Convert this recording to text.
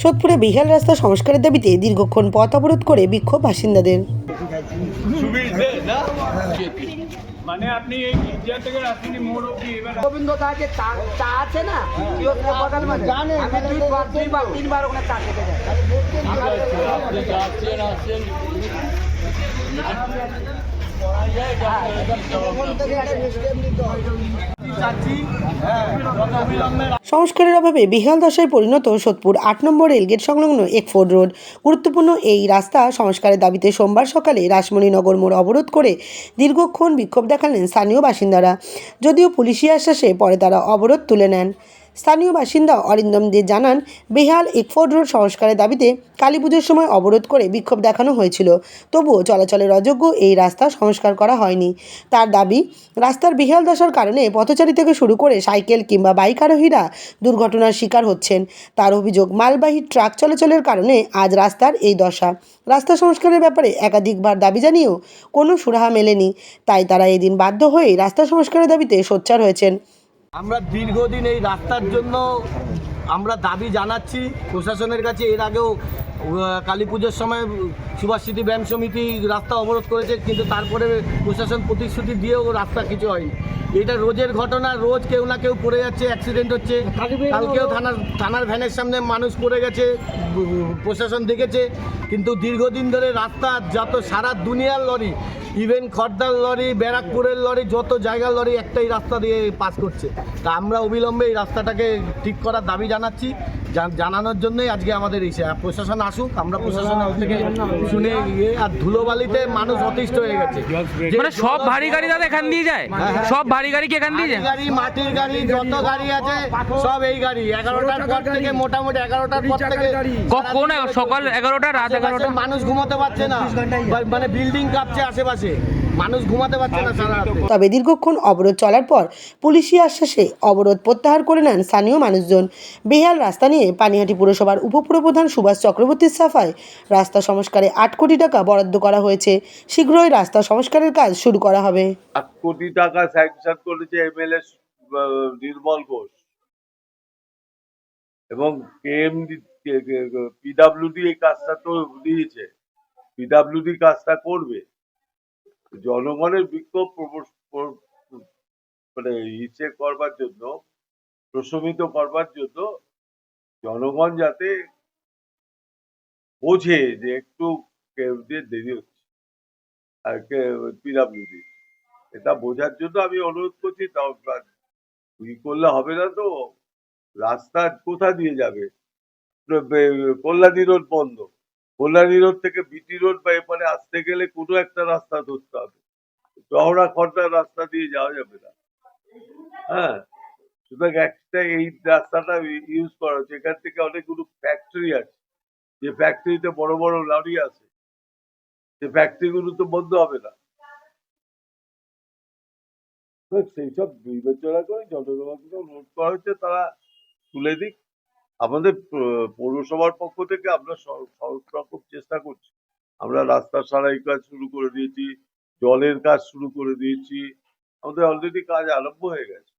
সোদপুরে বিহাল রাস্তা সংস্কারের দাবিতে দীর্ঘক্ষণ পথ অবরোধ করে বিক্ষোভ বাসিন্দাদের মানে আপনি এই গির্জা থেকে রাস্তাটি মোড় অব্দি এবার গোবিন্দ দাকে চা চা আছে না কিয়সকের বদল মানে আমি দুইবার দুইবার তিনবার ওখানে চা খেতে যাই সংস্কারের অভাবে বিহাল দশায় পরিণত সোদপুর আট নম্বর রেলগেট সংলগ্ন এক ফোর্ড রোড। গুরুত্বপূর্ণ এই রাস্তা সংস্কারের দাবিতে সোমবার সকালে রাসমণিনগর মোড় অবরোধ করে দীর্ঘক্ষণ বিক্ষোভ দেখালেন স্থানীয় বাসিন্দারা। যদিও পুলিশি আশ্বাসে পরে তারা অবরোধ তুলে নেন। স্থানীয় বাসিন্দা অরিন্দম দে জানান, বেহাল একফোর্ড রোড সংস্কারের দাবিতে কালী পুজোর সময় অবরোধ করে বিক্ষোভ দেখানো হয়েছিল। তবুও চলাচলের অযোগ্য এই রাস্তা সংস্কার করা হয়নি। তার দাবি, রাস্তার বেহাল দশার কারণে পথচারী থেকে শুরু করে সাইকেল কিংবা বাইক আরোহীরা দুর্ঘটনার শিকার হচ্ছেন। তার অভিযোগ, মালবাহী ট্রাক চলাচলের কারণে আজ রাস্তার এই দশা। রাস্তা সংস্কারের ব্যাপারে একাধিকবার দাবি জানিয়েও কোনো সুরাহা মেলেনি। তাই তারা এদিন বাধ্য হয়ে রাস্তা সংস্কারের দাবিতে সোচ্চার হয়েছেন। আমরা দীর্ঘদিন এই রাস্তার জন্য আমরা দাবি জানাচ্ছি। প্রশাসনের কাছে এর আগেও কালী পুজোর সময় সুভাষ স্মৃতি ব্যায়াম সমিতি রাস্তা অবরোধ করেছে কিন্তু তারপরে প্রশাসন প্রতিশ্রুতি দিয়েও রাস্তা কিছু হয়নি। এটা রোজের ঘটনা রোজ কেউ না কেউ পড়ে যাচ্ছে অ্যাক্সিডেন্ট হচ্ছে। কালকেও থানার থানার ভ্যানের সামনে মানুষ পড়ে গেছে প্রশাসন দেখেছে কিন্তু দীর্ঘদিন ধরে রাস্তা যত সারা দুনিয়ার লরি ইভেন খর্দার লরি, ব্যারাকপুরের লরি, যত জায়গার লরি একটাই রাস্তা দিয়ে পাস করছে। তা আমরা অবিলম্বে এই রাস্তাটাকে ঠিক করার দাবি জানাচ্ছি। জানানোর জন্যই আজকে আমাদের এই সে- প্রশাসন আসুক আমরা প্রশাসন থেকে শুনে গিয়ে আর ধুলোবালিতে মানুষ অতিষ্ঠ হয়ে গেছে। মানে সব ভারী গাড়ি দাদা এখান দিয়ে যায়? সব ভারী গাড়ি কি এখান দিয়ে যায়? গাড়ি মাটির গাড়ি যত গাড়ি আছে সব এই গাড়ি। এগারোটার পর থেকে মোটামুটি এগারোটার পর থেকে ক- কোন সকাল এগারোটা রাত এগারোটা? মানুষ ঘুমাতে পারছে না। মানে বিল্ডিং কাঁপছে আশেপাশে। মানুষ ঘুমাতে পারছে না সারা তবে দীর্ঘক্ষণ অবরোধ চলার পর পুলিশি আশ্বাসে অবরোধ প্রত্যাহার করে নেন স্থানীয় মানুষজন। বেহাল রাস্তা নিয়ে পানিহাটি পুরসভার উপপুরপ্রধান সুভাষ চক্রবর্তীর সাফায় রাস্তা সংস্কারে আট কোটি টাকা বরাদ্দ করা হয়েছে। শীঘ্রই রাস্তা সংস্কারের কাজ শুরু করা হবে। এক কোটি টাকা স্যাংশন করেছে এমএলএ নির্মল ঘোষ। এবং কেএমডি পিডাব্লিউডি এই কাজটা তো দিয়েছে। পিডাব্লিউডি কাজটা করবে। জনগণের বিক্ষোভ মানে ইচ্ছে করবার জন্য, প্রশমিত করবার জন্য জনগণ যাতে বোঝে যে একটু কেন্দ্রের দেরি হচ্ছে, আর পিডাব্লিউডি এটা বোঝার জন্য আমি অনুরোধ করছি, তাও ই করলে হবে না তো, রাস্তা কোথা দিয়ে যাবে? কল্যাণী রোড বন্ধ। কল্যাণী রোড থেকে বিটি রোড বা এপারে আসতে গেলে কোনো একটা রাস্তা ধরতে হবে। চওড়া খড়টার রাস্তা দিয়ে যাওয়া যাবে না। হ্যাঁ সুতরাং একটা এই রাস্তাটা ইউজ করা হচ্ছে। এখান থেকে অনেকগুলো ফ্যাক্টরি আছে। যে ফ্যাক্টরিতে বড় বড় লরি আছে। সে ফ্যাক্টরিগুলো তো বন্ধ হবে না। তো সেইসব বিবেচনা করে জনগণকে রোড করা হচ্ছে তারা তুলে দিক। আমাদের পৌরসভার পক্ষ থেকে আমরা সব- সব রকম চেষ্টা করছি। আমরা রাস্তা সারাই কাজ শুরু করে দিয়েছি, জলের কাজ শুরু করে দিয়েছি। আমাদের অলরেডি কাজ আরম্ভ হয়ে গেছে।